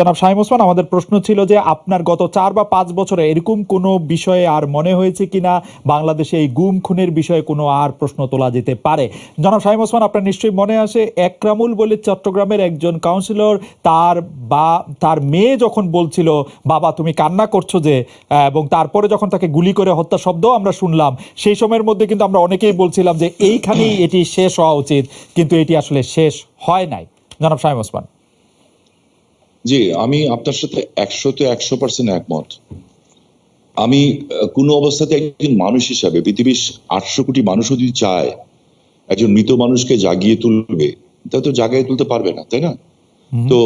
জনাব শাহিম ওসমান, আমাদের প্রশ্ন ছিল যে আপনার গত চার বা পাঁচ বছরে এরকম কোনো বিষয়ে আর মনে হয়েছে কিনা? বাংলাদেশে এই গুম খুনের বিষয়ে কোনো আর প্রশ্ন তোলা যেতে পারে? জনাব শাহিম ওসমান, আপনার নিশ্চয়ই মনে আসে, একরামুল বলে চট্টগ্রামের একজন কাউন্সিলর তার বা, তার মেয়ে যখন বলছিল, বাবা, তুমি কান্না করছ যে এবং তারপরে যখন তাকে গুলি করে হত্যা শব্দ আমরা শুনলাম, সেই সময়ের মধ্যে কিন্তু আমরা অনেকেই বলছিলাম যে এইখানেই এটি শেষ হওয়া উচিত, কিন্তু এটি আসলে শেষ হয় নাই। জনাব শাহিম ওসমান। জি আমি আপনার সাথে একশোতে একশো পার্সেন্ট একমত। আমি কোনো অবস্থাতে একজন মানুষ হিসাবে পৃথিবীর আটশো কোটি মানুষও যদি চায় একজন মৃত মানুষকে জাগিয়ে তুলবে তা তো জাগিয়ে তুলতে পারবে না তাই না? তো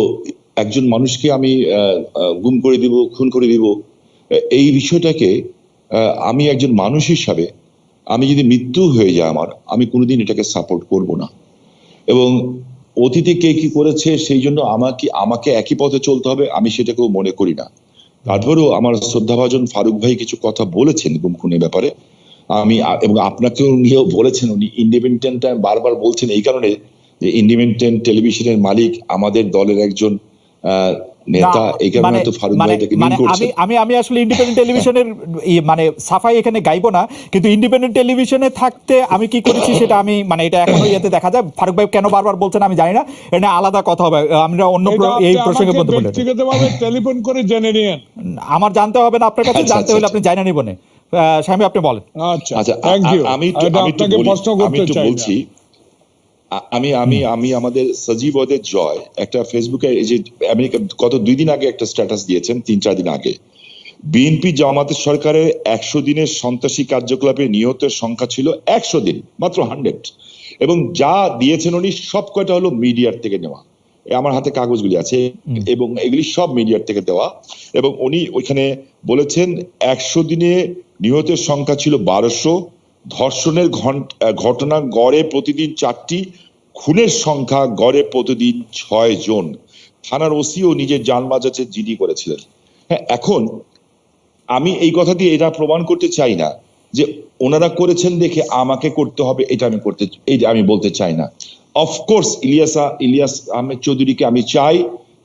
একজন মানুষকে আমি গুম করে দিব খুন করে দিব এই বিষয়টাকে আহ, আমি একজন মানুষ হিসাবে আমি যদি মৃত্যু হয়ে যায় আমার আমি কোনোদিন এটাকে সাপোর্ট করব না। এবং অতীতে কে কি করেছে সেই জন্য আমাকে আমাকে একই পথে চলতে হবে, আমি সেটাকেও মনে করি না। তারপরেও আমার শ্রদ্ধাভাজন ফারুক ভাই কিছু কথা বলেছেন গুম খুনের ব্যাপারে। আমি এবং আপনাকেও নিয়েও বলেছেন, উনি ইন্ডিপেন্ডেন্ট বারবার বলছেন এই কারণে যে ইন্ডিপেন্ডেন্ট টেলিভিশনের মালিক আমাদের দলের একজন নেতা এই কারণে মানে তো ফারুক মানে ভাই এটাকে মানে করছেন আমি আমি আমি আসলে ইন্ডিপেন্ডেন্ট টেলিভিশনের মানে সাফাই এখানে গাইবো না কিন্তু ইন্ডিপেন্ডেন্ট টেলিভিশনে থাকতে আমি কি করেছি সেটা আমি মানে এটা এখনও ইয়েতে দেখা যায়। ফারুক ভাই কেন বারবার বলছেন আমি জানি না এটা আলাদা কথা হবে। আমরা অন্য এই প্রসঙ্গে বলতে বলে ব্যক্তিগতভাবে টেলিফোন করে জেনে নিন আমার জানতে হবে না আপনার কাছে আচ্ছা, জানতে আচ্ছা, হলে আপনি জানা নিবনে। স্বামী আপনি বলেন। আচ্ছা আচ্ছা থ্যাংক ইউ আমি আমি একটু আপনাকে প্রশ্ন করতে চাই বলছি আমি আমি আমি আমাদের সজীব ওদের জয়। একটা ফেসবুকে এই যে আমেরিকা গত দুই দিন আগে একটা স্ট্যাটাস দিয়েছেন তিন চার দিন আগে। বিএনপি জামাতের সরকারের একশো দিনের সন্ত্রাসী কার্যকলাপে নিহতের সংখ্যা ছিল একশো দিন মাত্র হান্ড্রেড এবং যা দিয়েছেন উনি সব কয়টা হলো মিডিয়ার থেকে নেওয়া। আমার হাতে কাগজগুলি আছে এবং এগুলি সব মিডিয়ার থেকে দেওয়া। এবং উনি ওইখানে বলেছেন একশো দিনে নিহতের সংখ্যা ছিল বারোশো। ধর্ষণের ঘটনা গড়ে প্রতিদিন চারটি খুনের সংখ্যা গড়ে প্রতিদিন ছয় জন। থানার ওসিও নিজের যান বাজাচ্ছে জিডি করেছিলেন। হ্যাঁ এখন আমি এই কথা দিয়ে এটা প্রমাণ করতে চাই না যে ওনারা করেছেন দেখে আমাকে করতে হবে, এটা আমি করতে এটা আমি বলতে চাই না। অফকোর্স ইলিয়াসা, ইলিয়াস আহমেদ চৌধুরীকে আমি চাই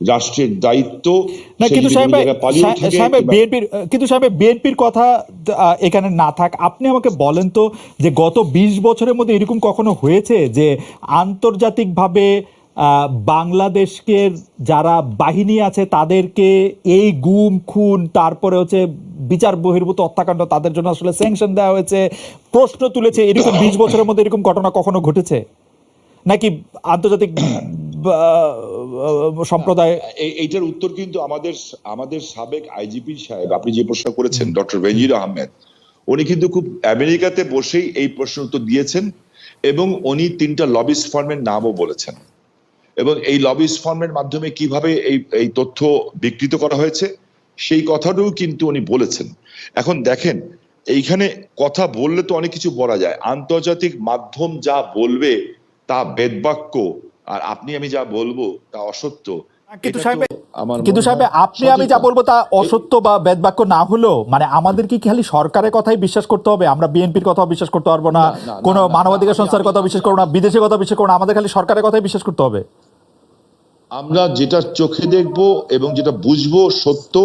রাষ্ট্রের দায়িত্ব না কিন্তু সাহেব সাহেব বিএনপির কিন্তু সাহেব বিএনপির কথা এখানে না থাক। আপনি আমাকে বলেন তো যে গত ২০ বছরের মধ্যে এরকম কখনো হয়েছে যে আন্তর্জাতিকভাবে বাংলাদেশকে যারা বাহিনী আছে তাদেরকে এই গুম খুন তারপরে হচ্ছে বিচার বহির্ভূত হত্যাকাণ্ড তাদের জন্য আসলে স্যাংশন দেওয়া হয়েছে প্রশ্ন তুলেছে এরকম বিশ বছরের মধ্যে এরকম ঘটনা কখনো ঘটেছে? নাকি আন্তর্জাতিক সম্প্রদায়। এই- এইটার উত্তর কিন্তু আমাদের আমাদের সাবেক আইজিপি সাহেব, আপনি যে প্রশ্ন করেছেন, ডক্টর বেনজির আহমেদ, উনি কিন্তু খুব আমেরিকাতে বসেই এই প্রশ্ন উত্তর দিয়েছেন এবং উনি তিনটা লবিস ফার্মের নামও বলেছেন। এবং এই লবিস ফার্মের মাধ্যমে কীভাবে এই এই তথ্য বিকৃত করা হয়েছে, সেই কথাটাও কিন্তু উনি বলেছেন। এখন দেখেন, এইখানে কথা বললে তো অনেক কিছু বলা যায়। আন্তর্জাতিক মাধ্যম যা বলবে তা বেদবাক্য আর আপনি আমি যা বলব তা অসত্য। কিন্তু সাহেব কিন্তু সাহেব আপনি আমি যা বলব তা অসত্য বা বেদবাক্য না হলেও মানে আমাদের কি খালি সরকারের কথাই বিশ্বাস করতে হবে? আমরা বিএনপির কথা বিশ্বাস করতে পারব না কোনো মানবাধিকার সংস্থার কথা বিশ্বাস করব না বিদেশের কথা বিশ্বাস করব না আমাদের খালি সরকারের কথাই বিশ্বাস করতে হবে। আমরা যেটা চোখে দেখব এবং যেটা বুঝব সত্য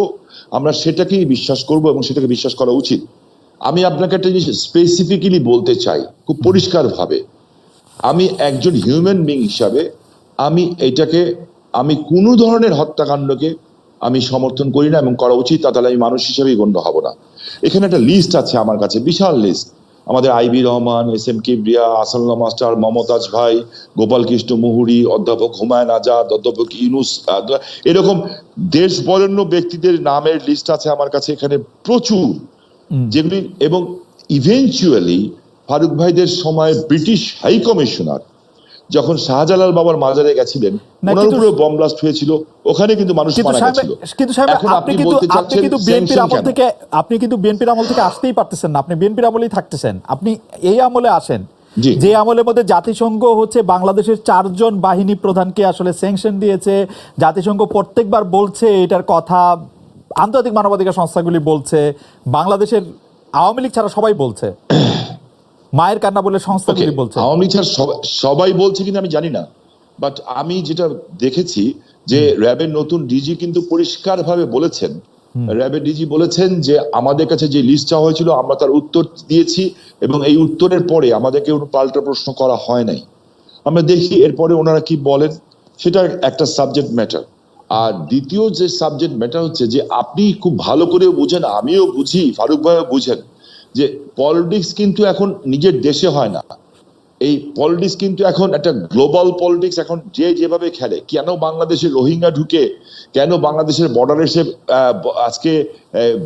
আমরা সেটাকেই বিশ্বাস করব এবং সেটাকে বিশ্বাস করা উচিত। আমি আপনাকে একটা জিনিস স্পেসিফিক্যালি বলতে চাই খুব পরিষ্কার ভাবে আমি একজন হিউম্যান বিং হিসাবে আমি এটাকে আমি কোনো ধরনের হত্যাকাণ্ডকে আমি সমর্থন করি না এবং করা উচিত তা তাহলে আমি মানুষ হিসেবেই গণ্য হব না। এখানে একটা লিস্ট আছে আমার কাছে বিশাল লিস্ট আমাদের IB Rahman S M Kibria আসাল্লা master Momtaz ভাই গোপাল কৃষ্ণ মুহুরি অধ্যাপক হুমায়ুন আজাদ অধ্যাপক ইউনুস এরকম দেশ বরেণ্য ব্যক্তিদের নামের লিস্ট আছে আমার কাছে এখানে প্রচুর। যেগুলি এবং ইভেনচুয়ালি ফারুক ভাইদের সময় ব্রিটিশ হাই কমিশনার যখন শাহজালাল বাবার মাজারে গেছিলেন ওনার উপরে বম ব্লাস্ট হয়েছিল ওখানে কিন্তু মানুষ মারা গেছিল। কিন্তু সাহেব আপনি কিন্তু আপনি কিন্তু বিএনপির আমল থেকে আপনি কিন্তু বিএনপির আমল থেকে আসতেই পারতেছেন না আপনি বিএনপির আমলেই থাকতেছেন। আপনি এই আমলে আসেন। যে আমলের মধ্যে জাতিসংঘ হচ্ছে বাংলাদেশের চারজন বাহিনী প্রধানকে আসলে স্যাংশন দিয়েছে জাতিসংঘ প্রত্যেকবার বলছে এটার কথা আন্তর্জাতিক মানবাধিকার সংস্থাগুলি বলছে বাংলাদেশের আওয়ামী লীগ ছাড়া সবাই বলছে। মায়ের কান্না বলে সংস্থাগুলি বলছে। আওয়ামী লীগ সবাই বলছে কিন্তু আমি জানি না বাট আমি যেটা দেখেছি যে র্যাবের নতুন ডিজি কিন্তু পরিষ্কারভাবে বলেছেন। র্যাবের ডিজি বলেছেন যে আমাদের কাছে যে লিস্ট চাওয়া হয়েছিল আমরা তার উত্তর দিয়েছি এবং এই উত্তরের পরে আমাদেরকে কোনো পাল্টা প্রশ্ন করা হয় নাই। আমরা দেখি এরপরে ওনারা কি বলেন সেটা একটা সাবজেক্ট ম্যাটার আর দ্বিতীয় যে সাবজেক্ট ম্যাটার হচ্ছে যে আপনি খুব ভালো করে বুঝেন আমিও বুঝি ফারুক ভাইও বুঝেন যে পলিটিক্স কিন্তু এখন নিজের দেশে হয় না। এই পলিটিক্স কিন্তু এখন একটা গ্লোবাল পলিটিক্স এখন যে যেভাবে খেলে কেন বাংলাদেশে রোহিঙ্গা ঢুকে কেন বাংলাদেশের বর্ডার এসে আজকে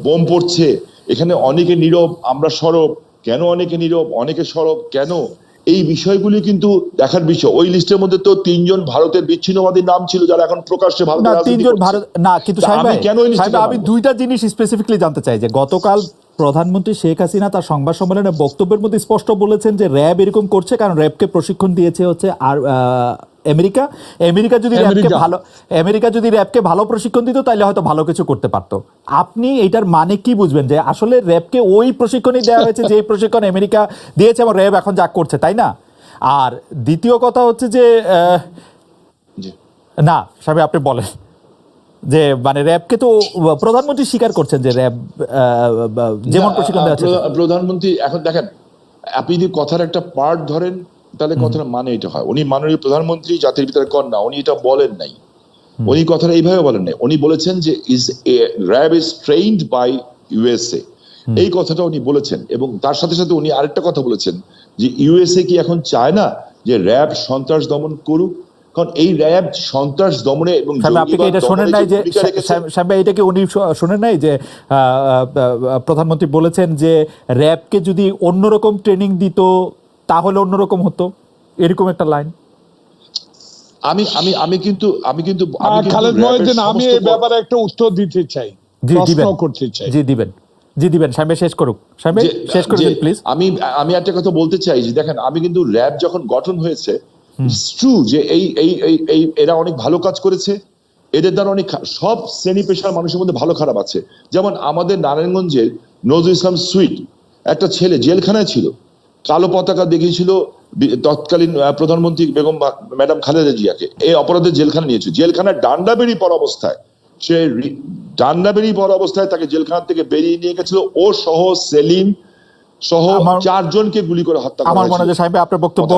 বোম পড়ছে এখানে অনেকে নীরব আমরা সরব কেন অনেকে নীরব অনেকে সরব কেন? এই বিষয়গুলি কিন্তু দেখার বিষয়। ওই লিস্টের মধ্যে তো তিনজন ভারতের বিচ্ছিন্নবাদীর নাম ছিল যারা এখন প্রকাশ্যে ভারতের না তিনজন ভারত না কিন্তু কেন আমি দুইটা জিনিস স্পেসিফিকলি জানতে চাই যে গতকাল প্রধানমন্ত্রী শেখ হাসিনা তার সংবাদ সম্মেলনে বক্তব্যের মধ্যে স্পষ্ট বলেছেন যে র্যাব এরকম করছে কারণ র্যাবকে প্রশিক্ষণ দিয়েছে হচ্ছে আর আমেরিকা। আমেরিকা যদি র্যাবকে ভালো আমেরিকা যদি র্যাবকে ভালো প্রশিক্ষণ দিত তাহলে হয়তো ভালো কিছু করতে পারতো। আপনি এটার মানে কি বুঝবেন? যে আসলে র্যাবকে ওই প্রশিক্ষণই দেওয়া হয়েছে যে প্রশিক্ষণ আমেরিকা দিয়েছে এবং র্যাব এখন যা করছে তাই না? আর দ্বিতীয় কথা হচ্ছে যে না সাহেব আপনি বলেন। যে মানে র্যাবকে তো প্রধানমন্ত্রী স্বীকার করছেন যে র্যাব যেমন প্রশিক্ষণ দেওয়া প্রধানমন্ত্রী এখন দেখেন আপনি যদি কথার একটা পার্ট ধরেন তাহলে কথার মানে এটা হয়। উনি মাননীয় প্রধানমন্ত্রী জাতির পিতার কন্যা উনি এটা বলেন নাই। উনি কথাটা এইভাবে বলেন নাই। উনি বলেছেন যে is RAB is trained by USA এই কথাটা উনি বলেছেন এবং তার সাথে সাথে উনি আরেকটা কথা বলেছেন যে ইউএসএ কি এখন চায় না যে র্যাব সন্ত্রাস দমন করুক? কারণ এই র্যাব সন্ত্রাস দমনে এবং আপনি কি এটা শোনেন নাই যে সাহেব- এটা কি উনি শোনেন নাই যে প্রধানমন্ত্রী বলেছেন যে র্যাবকে যদি অন্যরকম ট্রেনিং দিত তাহলে অন্যরকম হতো? এরকম একটা লাইন। আমি আমি আমি কিন্তু আমি কিন্তু আমি খালেদ মহিউদ্দিন আমি এই ব্যাপারে একটা উত্তর দিতে চাই প্রশ্ন দিবেন। করতে চাই। জি দিবেন। জি দিবেন। সাহেব শেষ করুক। শেষ করে যে দিন প্লিজ আমি আমি একটা কথা বলতে চাই যে দেখেন আমি কিন্তু র্যাব যখন গঠন হয়েছে ট্রু যে এই এই এই এরা অনেক ভালো কাজ করেছে। এদের দ্বারা অনেক সব শ্রেণি পেশার মানুষের মধ্যে ভালো খারাপ আছে। যেমন আমাদের নারায়ণগঞ্জের নজরুল ইসলাম সুইট একটা ছেলে জেলখানায় ছিল। কালো পতাকা দেখিয়েছিল তৎকালীন প্রধানমন্ত্রী বেগম ম্যাডাম খালেদা জিয়াকে। এই অপরাধের জেলখানা নিয়েছে জেলখানায় ডান্ডা বেরিয়ে পড়া অবস্থায় সে ডান্ডা বেরিয়ে পড়া অবস্থায় তাকে জেলখানা থেকে বেরিয়ে নিয়ে গেছিল। ও সহ সেলিম সহ চারজনকে গুলি করে হত্যা করা আমার মনে হয় সাহেব আপনার বক্তব্য